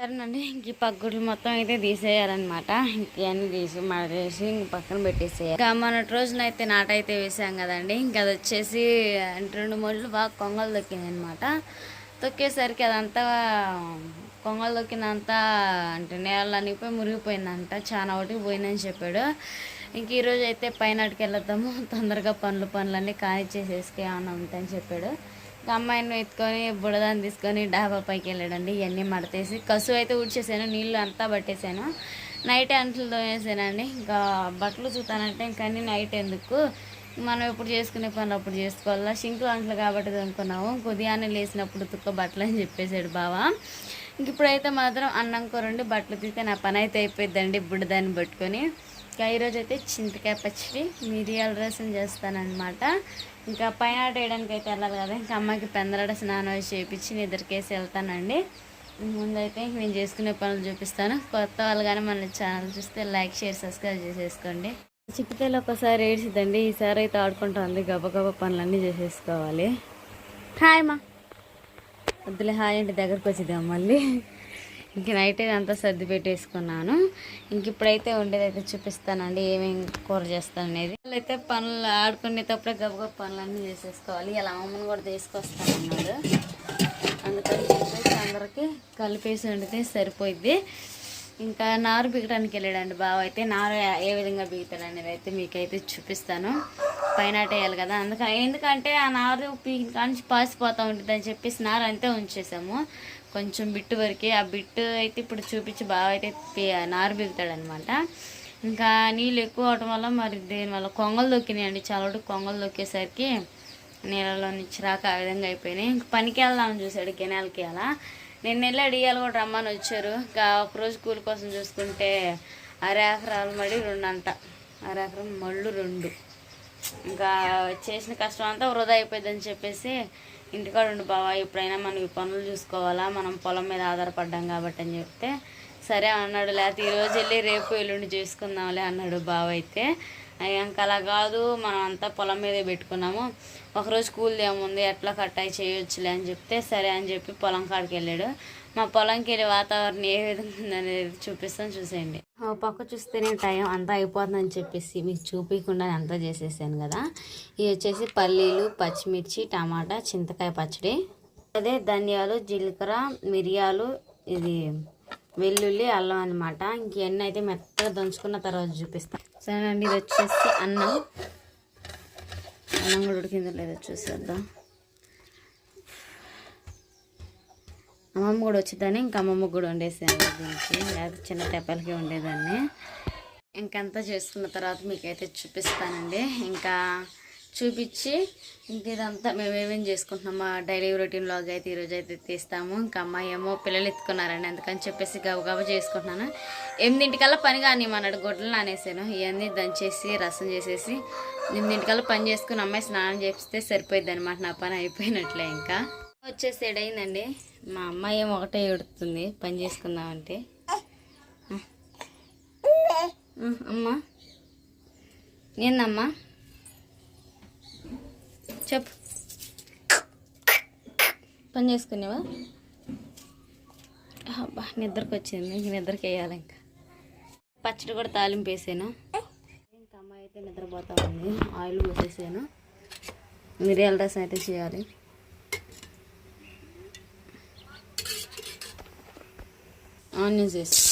సరేనండి ఇంక ఈ మొత్తం అయితే తీసేయాలన్నమాట. ఇవన్నీ తీసి మడేసి ఇంక పక్కన పెట్టేసేయాలి. ఇంకా మొన్నటి రోజున అయితే నాట అయితే వేసాం కదండి ఇంకా అది వచ్చేసి అంటే రెండు మొళ్ళు బాగా కొంగలు దొక్కింది అనమాట తొక్కేసరికి అదంతా కొంగలు దొక్కిందంతా అంటే నేలలో అనిగిపోయి మురిగిపోయిందంట చాలా ఒకటి పోయిందని చెప్పాడు. ఇంక ఈరోజు అయితే పైనటికి వెళ్తాము తొందరగా పనులు పనులన్నీ కానిచ్చేసేసుకే ఏమన్నా ఉంటాయని చెప్పాడు. అమ్మాయిని ఎత్తుకొని బుడదాన్ని తీసుకొని డాబా పైకి వెళ్ళాడండి. ఇవన్నీ మడతేసి కసు అయితే ఊడ్చేసాను నీళ్ళు అంతా పట్టేశాను నైట్ అంట్లు తోమేసానండి. ఇంకా బట్టలు చూతానంటే ఇంకా నైట్ ఎందుకు? మనం ఎప్పుడు చేసుకునే పనులు అప్పుడు చేసుకోవాలా? సింకు అంట్లు కాబట్టి అనుకున్నాము ఉదయాన్నే లేచినప్పుడు తుక్క బట్టలు అని చెప్పేశాడు బావా. ఇంక ఇప్పుడైతే మాత్రం అన్నం కూరండి బట్టలు తీస్తే నా పని అయితే అయిపోయిందండి బుడ్డదాన్ని పట్టుకొని. ఇంకా ఈరోజు అయితే చింతకాయ పచ్చడి మిరియాల రసం చేస్తానన్నమాట. ఇంకా పైన వేయడానికి అయితే వెళ్ళాలి కదా. ఇంకా అమ్మకి పెందలాడ స్నానం వేసి చేయించి నిద్రకేసి వెళ్తానండి. ముందైతే నేను చేసుకునే పనులు చూపిస్తాను. కొత్త వాళ్ళు కానీ మన ఛానల్ చూస్తే లైక్ షేర్ సబ్స్క్రైబ్ చేసేసుకోండి. చిక్కితేలు ఒకసారి ఏడ్చిదండి ఈసారి అయితే ఆడుకుంటుంది గబగబా పనులన్నీ చేసేసుకోవాలి. హాయ్ మా వద్దులే హాయ్ అంటే దగ్గరకు వచ్చిద్దాం మళ్ళీ. ఇంక నైట్ అంతా సర్ది పెట్టేసుకున్నాను. ఇంక ఇప్పుడైతే ఉండేదైతే చూపిస్తానండి ఏమేమి కూర చేస్తాను అనేది అయితే పనులు ఆడుకునేటప్పుడే గబగబ పనులన్నీ చేసేసుకోవాలి. ఇలా అమ్మని కూడా తీసుకొస్తానన్నాడు అందుకని చెప్పేసి అందరికి కలిపేసి వండితే సరిపోయిద్ది. ఇంకా నారు బిగడానికి వెళ్ళాడండి బావ. అయితే నారు ఏ విధంగా బిగుతాడు అనేది అయితే మీకైతే చూపిస్తాను. పైన వేయాలి కదా. అందుకని ఎందుకంటే ఆ నారు పీకిన కానించి పాసిపోతూ ఉంటుంది అని చెప్పేసి నారు అంతే ఉంచేసాము. కొంచెం బిట్టు వరకే. ఆ బిట్టు అయితే ఇప్పుడు చూపించి బాగా అయితే నారు బిగుతాడు అనమాట ఇంకా నీళ్ళు ఎక్కువ అవడం వల్ల మరి దీనివల్ల కొంగలు దొక్కినాయండి. చాలా వరకు కొంగలు దొక్కేసరికి నీళ్ళలో నుంచి రాక ఆ విధంగా అయిపోయినాయి. ఇంక పనికి వెళ్దామని చూసాడు కెనాల్కి అలా. నిన్న వెళ్ళి కూడా రమ్మని వచ్చారు. ఇంకా ఒకరోజు కూలి కోసం చూసుకుంటే అర ఎకరాలు మడి రెండు అంట అర ఎకరం మళ్ళు రెండు. ఇంకా చేసిన కష్టం అంతా వృధా అయిపోయిందని చెప్పేసి ఇంటికాడ ఉండి బావా ఎప్పుడైనా మనం ఈ పనులు చూసుకోవాలా మనం పొలం మీద ఆధారపడ్డాం కాబట్టి అని చెప్తే సరే అన్నాడు. లేకపోతే ఈరోజు వెళ్ళి రేపు ఎల్లుండి చేసుకుందాంలే అన్నాడు బావ అయితే. ఇంకా అలా కాదు మనం అంతా పొలం మీదే పెట్టుకున్నాము. ఒకరోజు కూలి ఏముంది ఎట్లా కట్టాయి చేయొచ్చులే అని చెప్తే సరే అని చెప్పి పొలం కాడికి వెళ్ళాడు. మా పొలంకి వెళ్ళి వాతావరణం ఏ విధంగా ఉందనేది చూపిస్తాను చూసేయండి. ఆ పక్క చూస్తేనే టైం అంతా అయిపోతుందని చెప్పేసి మీకు చూపించకుండా అంతా చేసేసాను కదా. ఇవి వచ్చేసి పల్లీలు పచ్చిమిర్చి టమాటా చింతకాయ పచ్చడి. అదే ధనియాలు జీలకర్ర మిరియాలు ఇది వెల్లుల్లి అల్లం అనమాట ఇంకెన్ని అయితే మెత్తగా దంచుకున్న తర్వాత చూపిస్తాను సరేనండి ఇది వచ్చేసి అన్నం. అన్నం కూడా ఉడికిందో లేదో చూసేద్దాం అమ్మమ్మ కూడా వచ్చేదాన్ని ఇంకా అమ్మమ్మ కూడా వండేసాను దీనికి. లేకపోతే చిన్న తెప్పలకి ఉండేదాన్ని ఇంకంతా చేసుకున్న తర్వాత మీకైతే చూపిస్తానండి. ఇంకా చూపించి ఇదంతా మేము ఏమేమి చేసుకుంటున్నాం? మా డైలీ రొటీన్ లాగ్ అయితే ఈరోజు అయితే తీస్తాము. ఇంకా అమ్మాయి ఏమో పిల్లలు ఎత్తుకున్నారండి అందుకని చెప్పేసి గబగబ చేసుకుంటున్నాను. ఎనిమిదింటికల్లా పని కానివ్వమన్నాడు గొడ్డలు నానేసాను. ఇవన్నీ దంచేసి రసం చేసేసి ఎనిమిదింటికల్లా పని చేసుకుని అమ్మాయి స్నానం చేపిస్తే సరిపోయింది అనమాట నా పని అయిపోయినట్లే ఇంకా. వచ్చేసి ఏడైందండి. మా అమ్మాయి ఏమో ఒకటే ఎడుతుంది పని చేసుకుందామంటే. అమ్మా. ఏందమ్మా? చెప్పు. పని చేసుకునేవా? అబ్బా నిద్రకు వచ్చింది. ఇంక నిద్రకి వేయాలి ఇంకా. పచ్చడి కూడా తాలింపు వేసాను? ఇంకా అమ్మాయి అయితే నిద్రపోతా ఉంది? ఆయిల్ పోసేసాను? మిరియాల రసం అయితే చేయాలి. ఆనియన్స్ వేసి.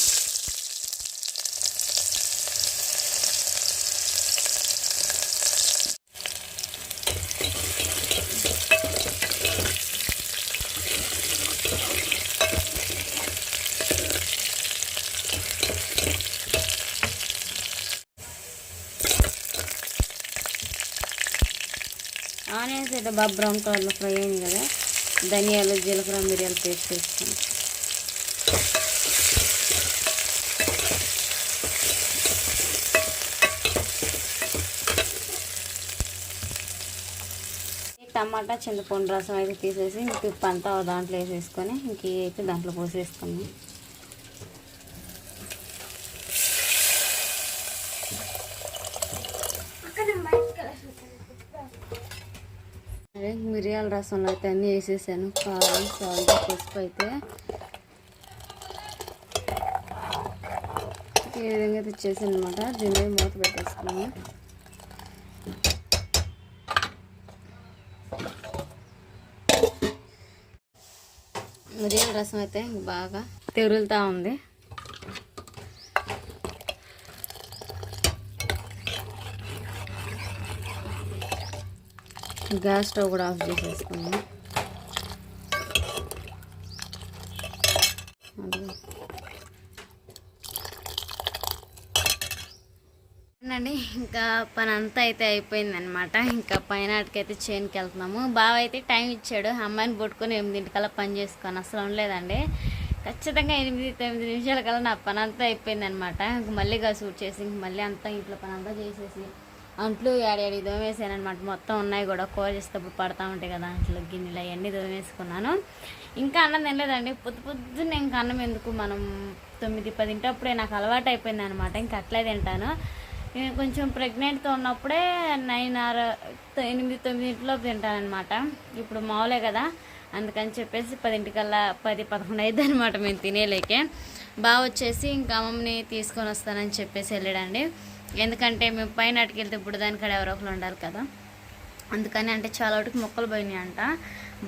ఆనియన్స్ అయితే బాగా బ్రౌన్ కలర్లో ఫ్రై అయింది కదా. ధనియాలు జీలకర్ర మిరియాలు పేస్ట్ వేస్తాను టమాటా చింతపండు రసం అయితే తీసేసి ఇంక ఉప్పు అంతా దాంట్లో వేసేసుకొని ఇంక అయితే దాంట్లో పోసేసుకున్నాం మిరియాల రసంలో అయితే అన్నీ వేసేసాను. కారం సాల్ట్ పసుపు అయితే. ఈ విధంగా అయితే ఇచ్చేసాను అనమాట దీన్ని మూత పెట్టేసుకున్నాను. మిరియాల రసం అయితే బాగా తెరులుతూ ఉంది. గ్యాస్ స్టవ్ కూడా ఆఫ్ చేసేసుకున్నాము అండి ఇంకా పని అంతా అయితే అయిపోయింది అనమాట ఇంకా పైన అయితే చేనుకి వెళ్తున్నాము. బావ అయితే టైం ఇచ్చాడు. అమ్మాయిని పట్టుకొని ఎనిమిదింటికల్లా పని చేసుకొని అసలు ఉండలేదండి. ఖచ్చితంగా ఎనిమిది తొమ్మిది నిమిషాల కల్లా నా పని అంతా అయిపోయింది అనమాట ఇంక మళ్ళీ సూట్ చేసి ఇంక మళ్ళీ అంతా ఇంట్లో పని అంతా చేసేసి అంట్లు ఏడాడి దోమేసాను అనమాట మొత్తం ఉన్నాయి కూడా. కూర చేసేటప్పుడు పడతా ఉంటాయి కదా అంట్లో గిన్నెలు అవన్నీ దోమేసుకున్నాను. ఇంకా అన్నం తినలేదండి. పొద్దు పొద్దున్న ఇంకా అన్నం ఎందుకు? మనం తొమ్మిది పదింటప్పుడే నాకు అలవాటు అయిపోయింది అనమాట ఇంకా అట్లే తింటాను. నేను కొంచెం ప్రెగ్నెంట్తో ఉన్నప్పుడే నైన్ ఆర్ ఎనిమిది తొమ్మిదింటిలో తింటానమాట ఇప్పుడు మామూలే కదా అందుకని చెప్పేసి పదింటికల్లా పది పదకొండు అయింది అనమాట మేము తినేలేకే. బాగా వచ్చేసి ఇంకా అమ్మమ్మని తీసుకొని వస్తానని చెప్పేసి వెళ్ళాడండి. ఎందుకంటే మేము పైన అటుకెళ్తే ఇప్పుడు దానికాడ ఎవరో ఒకరు ఉండాలి కదా. అందుకని అంటే చాలా వరకు మొక్కలు పోయినాయి అంట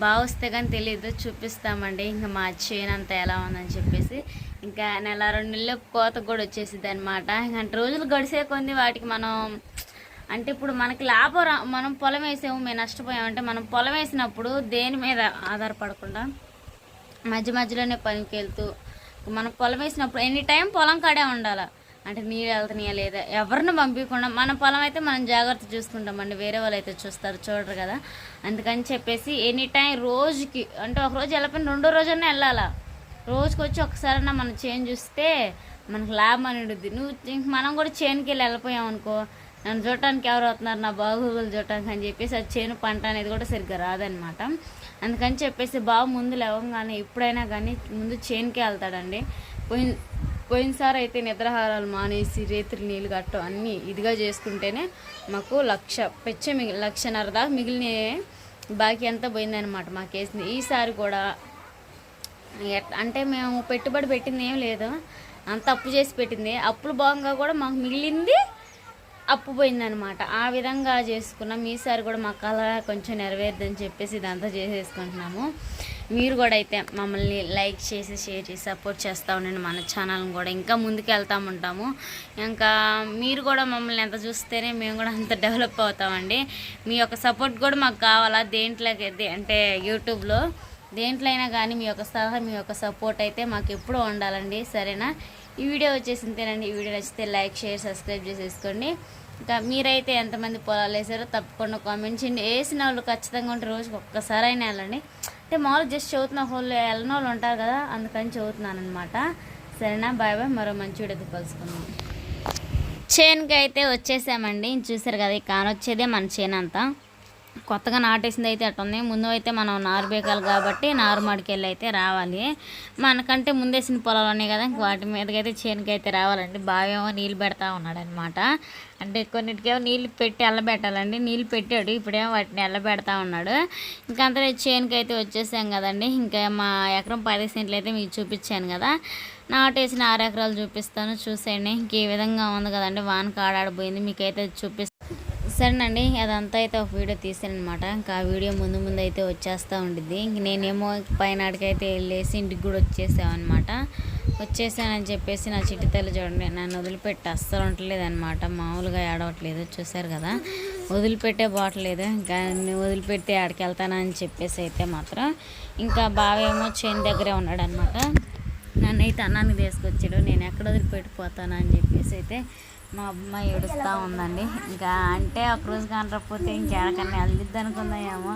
బాగా వస్తే కానీ తెలియదు చూపిస్తామండి. ఇంకా మా చేను అంతా ఎలా ఉందని చెప్పేసి. ఇంకా నెల రెండు నెలలు కోత కూడా వచ్చేసింది అనమాట అంటే రోజులు గడిసే కొంది వాటికి మనం అంటే ఇప్పుడు మనకి లాభం రా మనం పొలం వేసాము మేము నష్టపోయామంటే మనం పొలం వేసినప్పుడు దేని మీద ఆధారపడకుండా మధ్య మధ్యలోనే పనికి వెళ్తూ మనం పొలం వేసినప్పుడు ఎనీ టైం పొలం కాడే ఉండాలి. అంటే నీళ్ళు వెళ్తున్నాయా లేదా? ఎవరిని పంపించకుండా మన పొలం అయితే మనం జాగ్రత్త చూసుకుంటామండి వేరే వాళ్ళు అయితే చూస్తారు చూడరు కదా. అందుకని చెప్పేసి ఎనీ టైం రోజుకి అంటే ఒక రోజు రెండో రోజన్నా వెళ్ళాలా? రోజుకి వచ్చి ఒకసారన్నా మనం చేంజ్ చూస్తే మనకు లాభం అని ఉంటుంది నువ్వు ఇంక మనం కూడా చేనుకి వెళ్ళి వెళ్ళిపోయాం అనుకో నన్ను చూడటానికి ఎవరు అవుతున్నారు నా బాగోగులు చూడటానికి అని చెప్పేసి అది చేను పంట అనేది కూడా సరిగ్గా రాదనమాట అందుకని చెప్పేసి బాబు ముందు లేవంగానే ఎప్పుడైనా కానీ ముందు చేనుకే వెళ్తాడండి. పోయిన పోయినసారి అయితే నిద్రాహారాలు మానేసి రేత్రి నీళ్ళు గట్టం అన్నీ ఇదిగా చేసుకుంటేనే మాకు లక్ష పెచ్చ మిగిలి లక్షన్నర దాకా మిగిలిన బాకీ అంతా పోయిందనమాట మాకు వేసింది ఈసారి కూడా అంటే మేము పెట్టుబడి పెట్టింది ఏం లేదు. అంత అప్పు చేసి పెట్టింది. అప్పులు భాగంగా కూడా మాకు మిగిలింది అప్పు పోయిందనమాట ఆ విధంగా చేసుకున్నాం. ఈసారి కూడా మా కళ కొంచెం నెరవేరుదని చెప్పేసి ఇదంతా చేసేసుకుంటున్నాము. మీరు కూడా అయితే మమ్మల్ని లైక్ చేసి షేర్ చేసి సపోర్ట్ చేస్తూ ఉండండి మన ఛానల్ని కూడా. ఇంకా ముందుకు వెళ్తూ ఉంటాము. ఇంకా మీరు కూడా మమ్మల్ని ఎంత చూస్తేనే మేము కూడా అంత డెవలప్ అవుతామండి. మీ యొక్క సపోర్ట్ కూడా మాకు కావాలా? దేంట్లోకి అంటే యూట్యూబ్లో దేంట్లో అయినా కానీ మీ యొక్క సలహా మీ యొక్క సపోర్ట్ అయితే మాకు ఎప్పుడూ ఉండాలండి. సరేనా? ఈ వీడియో వచ్చేసింతేనండి ఈ వీడియో నచ్చితే లైక్ షేర్ సబ్స్క్రైబ్ చేసేసుకోండి. ఇంకా మీరైతే ఎంతమంది పొలాలు వేసారో తప్పకుండా కామెంట్ చేయండి. వేసిన వాళ్ళు ఖచ్చితంగా ఉంటే రోజుకి ఒక్కసారైనా వెళ్ళండి. అంటే మామూలు జస్ట్ చదువుతున్న వాళ్ళు వెళ్ళిన వాళ్ళు ఉంటారు కదా అందుకని చదువుతున్నాను అనమాట సరేనా? Bye bye. మరో మంచి వీడియోతో కలుసుకుందాం. చేనుకి అయితే వచ్చేసామండి. చూసారు కదా ఈ కానొచ్చేదే మన చేను అంతా. కొత్తగా నాటేసింది అయితే అట్ట ఉంది ముందు అయితే మనం నారు బేకాలి కాబట్టి నారు మడికెళ్ళి అయితే రావాలి. మనకంటే ముందేసిన పొలాలు ఉన్నాయి కదా ఇంక వాటి మీదకైతే చేనుకి అయితే రావాలండి. బావేమో నీళ్ళు పెడతా ఉన్నాడనమాట అంటే కొన్నిటికేమో నీళ్ళు పెట్టి ఎల్లబెట్టాలండి నీళ్ళు పెట్టాడు ఇప్పుడేమో వాటిని ఎల్లబెడతా ఉన్నాడు. ఇంకంతా చేనుకి అయితే వచ్చేసాం కదండి. ఇంకా మా ఎకరం పది సెంట్లు అయితే మీకు చూపించాను కదా. నాటేసిన ఆరు ఎకరాలు చూపిస్తాను. చూసేయండి ఇంక ఈ విధంగా ఉంది కదండి. వాన కాడాడిపోయింది మీకైతే చూపిస్తాను సరేనండి అదంతా అయితే ఒక వీడియో తీసానమాట ఇంకా ఆ వీడియో ముందు ముందు అయితే వచ్చేస్తూ ఉండిద్ది. ఇంక నేనేమో పైనాడికైతే వెళ్ళేసి ఇంటికి కూడా వచ్చేసామన్నమాట వచ్చేసానని చెప్పేసి నా చిట్టి తల్లి చూడండి నన్ను వదిలిపెట్టి అస్సలు ఉండలేదన్నమాట. మామూలుగా ఏడవట్లేదు చూసారు కదా. వదిలిపెట్టే బావట్లేదు ఇంకా నేను వదిలిపెట్టి ఆడికి వెళ్తానని చెప్పేసి అయితే మాత్రం ఇంకా బావేమో చేను దగ్గరే ఉన్నాడనమాట నన్ను అయితే అన్నానికి తీసుకొచ్చాడు. నేను ఎక్కడ వదిలిపెట్టిపోతానని చెప్పేసి అయితే మా అమ్మాయి ఏడుస్తూ ఉందండి. ఇంకా అంటే ఒక రోజు కానకపోతే ఇంకెక్కడికన్నా వెళ్ళిద్ది అనుకుందామేమో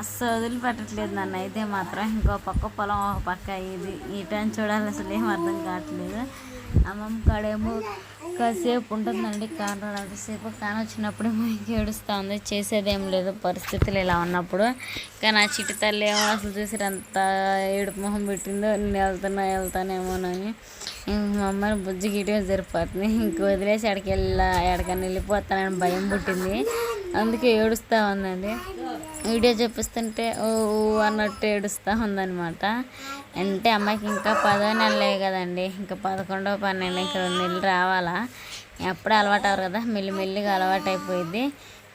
అస్సలు వదిలిపెట్టట్లేదు నన్ను. అయితే మాత్రం ఇంకో పక్క పొలం ఒక పక్క ఇది. ఈ టైం చూడాలి అసలు ఏం అర్థం కావట్లేదు. అమ్మమ్మ కాడేమో కాసేపు ఉంటుందండి. కాను అంతసేపు కాను వచ్చినప్పుడు మనకి ఏడుస్తూ ఉంది చేసేదేం లేదు. పరిస్థితులు ఇలా ఉన్నప్పుడు. కానీ ఆ చిట్టి తల్లి ఏమో అసలు చూసిరంత ఏడుపు మొహం పెట్టిందో నేను వెళ్తున్నా వెళ్తానేమోనని. మా అమ్మని బుజ్జి గిటే జరిపోతుంది. ఇంక వదిలేసి అక్కడికి వెళ్ళా ఎక్కడికన్నా వెళ్ళిపోతానని భయం పుట్టింది. అందుకే ఏడుస్తూ ఉందండి. వీడియో చూపిస్తుంటే ఓ ఊ అన్నట్టు ఏడుస్తూ ఉందనమాట అంటే అమ్మాయికి ఇంకా పదో నెలలే కదండి. ఇంకా పదకొండో పన్నెండు ఇంకా రెండు నెలలు రావాలా. అప్పుడే అలవాటు అవ్వరు కదా. మెల్లిమెల్లిగా అలవాటు అయిపోయింది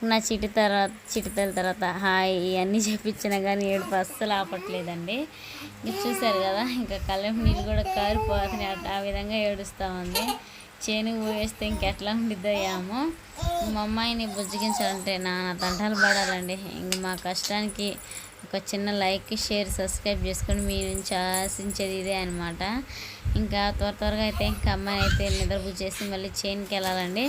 నా చిటి తర్వాత చిటితల తర్వాత హాయ్ ఇవన్నీ చెప్పించినా కానీ ఏడుపు అస్సలు ఆపట్లేదండి. మీరు చూసారు కదా ఇంకా కళ్ళెం నీళ్ళు కూడా కారిపోతున్నాయి అట్ట ఆ విధంగా ఏడుస్తూ ఉంది. చేనుకు పోయేస్తే ఇంకెట్లా ఉండిద్దో ఏమో. మా అమ్మాయిని బుజ్జగించాలంటే నా తంటాలు పడాలండి. ఇంక మా కష్టానికి ఒక చిన్న లైక్ షేర్ సబ్స్క్రైబ్ చేసుకొని మీ నుంచి ఆశించేది ఇదే అనమాట ఇంకా త్వర త్వరగా అయితే ఇంకా అమ్మాయి అయితే నిద్రపుచ్చేసి మళ్ళీ చేనుకి వెళ్ళాలండి.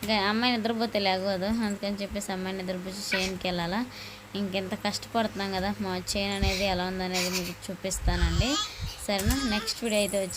ఇంకా అమ్మాయి నిద్రపోతే లేకపోదు అందుకని చెప్పేసి అమ్మాయి నిద్రపుచ్చి చేనుకి వెళ్ళాలా. ఇంకెంత కష్టపడుతున్నాం కదా మా చేను అనేది ఎలా ఉందనేది మీకు చూపిస్తానండి. సరేనా? నెక్స్ట్ వీడియో అయితే వచ్చి